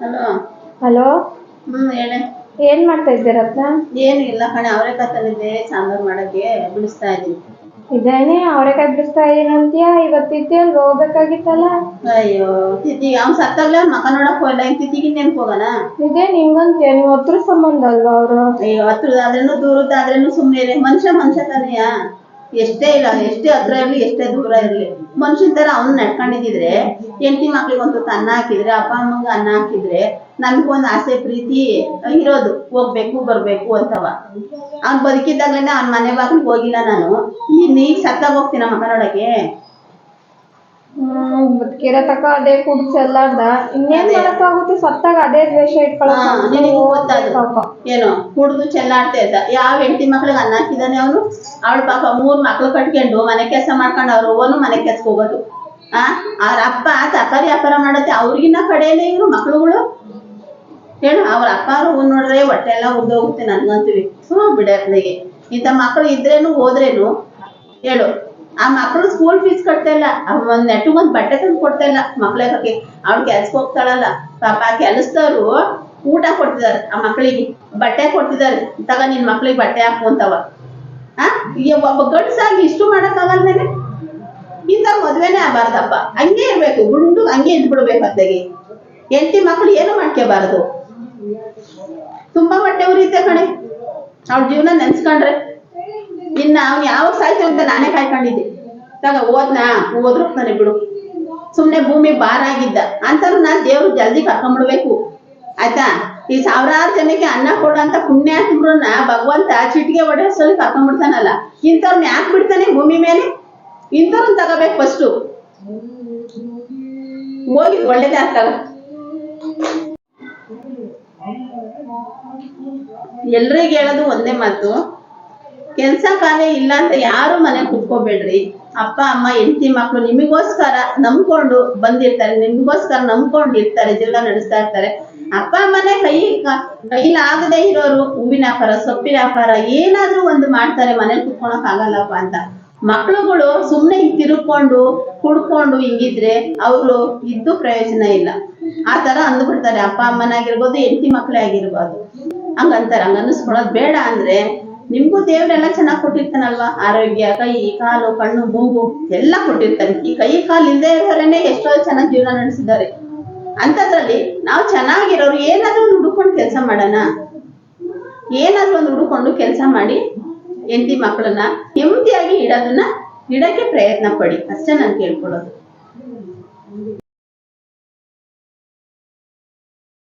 Hello. Hello? ಹ್ಮ್ ಹೇಳೆ. ಏನ್ ಮಾಡ್ತಾ ಇದ್ದೀರ ರತ್ನ ಏನು ಇಲ್ಲ ಕಣೆ ಅವರೆಕಾಯಿ ತಂದಿದ್ದೆ ಸಾಂಬಾರ್ ಮಾಡಕ್ಕೆ ಬಿಡಿಸ್ತಾ ಇದ್ದೀನಿ. ಇದೇನೆ ಅವರೆಕಾಯಿ ಬಿಡಿಸ್ತಾ ಇದೀನಂತ್ಯಾ ಇವತ್ತಿದ್ದೆ ಅಲ್ಲಿ ಹೋಗ್ಬೇಕಾಗಿತ್ತಲ್ಲ? ಅಯ್ಯೋ ತಿಥಿ ಅವ್ನ್ ಸತ್ತಾಗ್ಲೇ ಅವ್ನ್ ಮಕ ನೋಡಕ್ ಹೋಗಲ್ಲ ಏನ್ ತಿಥಿಗೆ ನೆನ್ಪ್ ಹೋಗಣ? ಇದೇ ನಿಮ್ಗಂತೀಯ ನೀವು ಹತ್ರ ಸಂಬಂಧ ಅಲ್ವಾ ಅವರು? ಅಯ್ಯೋ ಹತ್ರದಾದ್ರೇನು ದೂರದಾದ್ರೇನು ಸುಮ್ನೆ ಇರಿ ಮನುಷ್ಯ ಮನುಷ್ಯ ತಾನೆಯ? ಎಷ್ಟೇ ಇಲ್ಲ, ಎಷ್ಟೇ ಹತ್ರ ಇರಲಿ, ಎಷ್ಟೇ ದೂರ ಇರಲಿ. ಮನುಷ್ಯನ ತರ ಅವ್ನ್ ನಡ್ಕೊಂಡಿದ್ರೆ ಹೆಂಡತಿ ಮಕ್ಳಿಗೆ ಒಂದು ಅನ್ನ ಹಾಕಿದ್ರೆ, ಅಪ್ಪ ಅಮ್ಮಂಗ ಅನ್ನ ಹಾಕಿದ್ರೆ ನಮ್ಗೊಂದ್ ಆಸೆ, ಪ್ರೀತಿ ಇರೋದು. ಹೋಗ್ಬೇಕು, ಬರ್ಬೇಕು ಅಂತವ. ಅವ್ನ್ ಬದುಕಿದ್ದಾಗ್ಲೇನೆ ಅವ್ನ್ ಮನೆ ಬಾಗಿಲಿಗೆ ಹೋಗಿಲ್ಲ ನಾನು. ಈ ಈಗ ಸತ್ತಾಗ ಹೋಗ್ತೀನ ಬದುಕಿರೋ ತಕ ಅದೇ ಕುಡ್ಸ್ ಎಲ್ಲಾರ್ದ ಇನ್ನೇನ್. ಮಾಡಕ್ಕಾಗುತ್ತೆ? ಸತ್ತಾಗ ಅದೇ ದ್ವೇಷ ನಿನಗೂ ಗೊತ್ತದು ಪಾಪ. ಏನೋ ಕುಡ್ದು ಚೆಲ್ಲಾಡ್ತಾ ಇದ್ದ. ಯಾವ ಹೆಂಡತಿ ಮಕ್ಳಿಗೆ ಅನ್ನ ಹಾಕಿದಾನೆ ಅವನು? ಅವಳು ಪಾಪ ಮೂರ್ ಮಕ್ಳು ಕಟ್ಕೊಂಡು ಮನೆ ಕೆಲಸ ಮಾಡ್ಕೊಂಡು ಅವ್ರ ಅವ್ವನು ಮನೆ ಕೆಲ್ಸಕ್ಕೆ ಹೋಗೋದು. ಆ ಅವ್ರ ಅಪ್ಪ ತರಕಾರಿ ವ್ಯಾಪಾರ ಮಾಡತ್ತೆ. ಅವ್ರಿಗಿನ್ನ ಕಡೆಯೇ ಇವ್ರು ಮಕ್ಳುಗಳು. ಹೇಳು ಅವ್ರ ಅಪ್ಪ ಅವ್ರು ನೋಡ್ರೆ ಹೊಟ್ಟೆ ಎಲ್ಲ ಉದ್ದೋಗುತ್ತೆ ನನ್ಗಂತೀವಿ ಹ್ಞೂ ಬಿಡತ್ಲಿಗೆ ಇಂಥ ಮಕ್ಳು ಇದ್ರೇನು ಹೋದ್ರೇನು? ಹೇಳು. ಆ ಮಕ್ಳು ಸ್ಕೂಲ್ ಫೀಸ್ ಕಟ್ತಾ ಇಲ್ಲ. ಒಂದ್ ನೆಟ್ಟಿಗೆ ಒಂದ್ ಬಟ್ಟೆ ತಂದು ಕೊಡ್ತಾ ಇಲ್ಲ ಮಕ್ಳಿಗೆ ಅವ್ಳು ಕೆಲ್ಸಕ್ಕೆ ಹೋಗ್ತಾಳಲ್ಲ. ಪಾಪ ಕೆಲಸದವ್ರು ಊಟ ಕೊಡ್ತಿದಾರೆ. ಆ ಮಕ್ಕಳಿಗೆ ಬಟ್ಟೆ ಕೊಡ್ತಿದಾರೆ. ತಗ ನಿನ್ ಮಕ್ಳಿಗೆ ಬಟ್ಟೆ ಹಾಕುವಂತವ ಒಬ್ಬ ಗಂಡ್ಸಾಗಿ ಇಷ್ಟು ಮೇಲೆ ಇಂಥ ಮದ್ವೆನೆ ಆಗಬಾರ್ದಪ್ಪ. ಹಂಗೆ ಇರ್ಬೇಕು. ಗುಂಡು ಹಂಗೆ ಇದ್ ಬಿಡ್ಬೇಕು ಅತ್ತೆಗೆ. ಹೆಂಡತಿ ಮಕ್ಳು ಏನು ಮಾಡ್ಕೋಬಾರದು ತುಂಬಾ ಬಟ್ಟೆ ಉರಿಯುತ್ತೆ ಕಣೆ. ಅವ್ಳ ಜೀವನ ನೆನ್ಸ್ಕೊಂಡ್ರೆ ಇನ್ನ ಅವ್ನು ಯಾವಾಗ ಸಾಯ್ತೀವಿ ಅಂತ ನಾನೇ ಕಾಯ್ಕೊಂಡಿದ್ದೆ. ತಗ ಓದ್ನಾ ಓದ್ರು ನನಗೆ ಬಿಡು. ಸುಮ್ನೆ ಭೂಮಿ ಭಾರ ಆಗಿದ್ದ. ಅಂತಾರು ನಾನ್ ದೇವ್ರು ಜಲ್ದಿ ಕರ್ಕೊಂಡ್ಬಿಡ್ಬೇಕು ಆಯ್ತಾ? ಈ ಸಾವಿರಾರು ಜನಕ್ಕೆ ಅನ್ನ ಕೊಡುವಂತ ಪುಣ್ಯ ಹಾಕಿದ್ರನ್ನ ಭಗವಂತ ಚಿಟಿಗೆ ಹೊಡೆಸಲ್ಲಿ ಕರ್ಕೊಂಡ್ಬಿಡ್ತಾನಲ್ಲ ಇಂಥವ್ರನ್ನ ಯಾಕೆ ಬಿಡ್ತಾನೆ ಭೂಮಿ ಮೇಲೆ? ಇಂಥವ್ರನ್ನ ತಗೋಬೇಕು ಫಸ್ಟು ಹೋಗಿ ಒಳ್ಳೇದೇ ಆಗ್ತಾವ ಎಲ್ರಿಗೂ ಹೇಳೋದು ಒಂದೇ ಮಾತು. ಕೆಲ್ಸ ಕಾರ್ಯ ಇಲ್ಲ ಅಂತ ಯಾರು ಮನೆ ಕುತ್ಕೋಬೇಡ್ರಿ. ಅಪ್ಪ, ಅಮ್ಮ, ಹೆಂಡತಿ ಮಕ್ಳು ನಿಮಗೋಸ್ಕರ ನಂಬ್ಕೊಂಡು ಬಂದಿರ್ತಾರೆ. ನಿಮ್ಗೋಸ್ಕರ ನಂಬ್ಕೊಂಡು ಇರ್ತಾರೆ, ಜೀವನ ನಡೆಸ್ತಾ ಇರ್ತಾರೆ. ಅಪ್ಪ, ಅಮ್ಮನೆ ಕೈ, ಕೈಲಾಗದೆ ಇರೋರು ಹೂವಿನ ವ್ಯಾಪಾರ ಸೊಪ್ಪಿನ ವ್ಯಾಪಾರ ಏನಾದ್ರೂ ಒಂದು ಮಾಡ್ತಾರೆ ಮನೇಲಿ ಕುತ್ಕೊಳಕ್ ಆಗಲ್ಲಪ್ಪ ಅಂತ. ಮಕ್ಳುಗಳು ಸುಮ್ನೆ ಹಿಂಗ್ ತಿರುಕೊಂಡು, ಕುಡ್ಕೊಂಡು ಹಿಂಗಿದ್ರೆ ಅವರು ಇದ್ದು ಪ್ರಯೋಜನ ಇಲ್ಲ. ಆ ತರ ಅಂದ್ಬಿಡ್ತಾರೆ. ಅಪ್ಪ, ಅಮ್ಮನಾಗಿರ್ಬೋದು, ಹೆಂಡತಿ ಮಕ್ಳೇ ಆಗಿರ್ಬೋದು. ಹಂಗಂತಾರೆ. ಹಂಗ ಬೇಡ ಅಂದ್ರೆ ನಿಮ್ಗೂ ದೇವ್ರೆಲ್ಲ ಚೆನ್ನಾಗಿ ಕೊಟ್ಟಿರ್ತಾನಲ್ವ? ಆರೋಗ್ಯ, ಕೈ, ಕಾಲು, ಕಣ್ಣು, ಮೂಗು, ಎಲ್ಲ ಕೊಟ್ಟಿರ್ತಾನೆ. ಈ ಕೈ, ಕಾಲು ಇಲ್ಲದೆ ಇರೋರೇನೆ ಎಷ್ಟೋ ಚೆನ್ನಾಗಿ ಜೀವನ ನಡೆಸಿದ್ದಾರೆ. ಅಂತದ್ರಲ್ಲಿ ನಾವು ಚೆನ್ನಾಗಿರೋರು ಏನಾದ್ರೂ ಒಂದು ಹುಡುಕೊಂಡು ಕೆಲಸ ಮಾಡೋಣ. ಏನಾದ್ರೂ ಒಂದು ಹುಡುಕೊಂಡು ಕೆಲಸ ಮಾಡಿ ಹೆಂಡತಿ ಮಕ್ಕಳನ್ನ ನೆಮ್ಮದಿಯಾಗಿ ಇಡೋದನ್ನ ಇಡಕ್ಕೆ ಪ್ರಯತ್ನ ಪಡಿ. ಅಷ್ಟೇ ನಾನು ಕೇಳ್ಕೊಳ್ಳೋದು.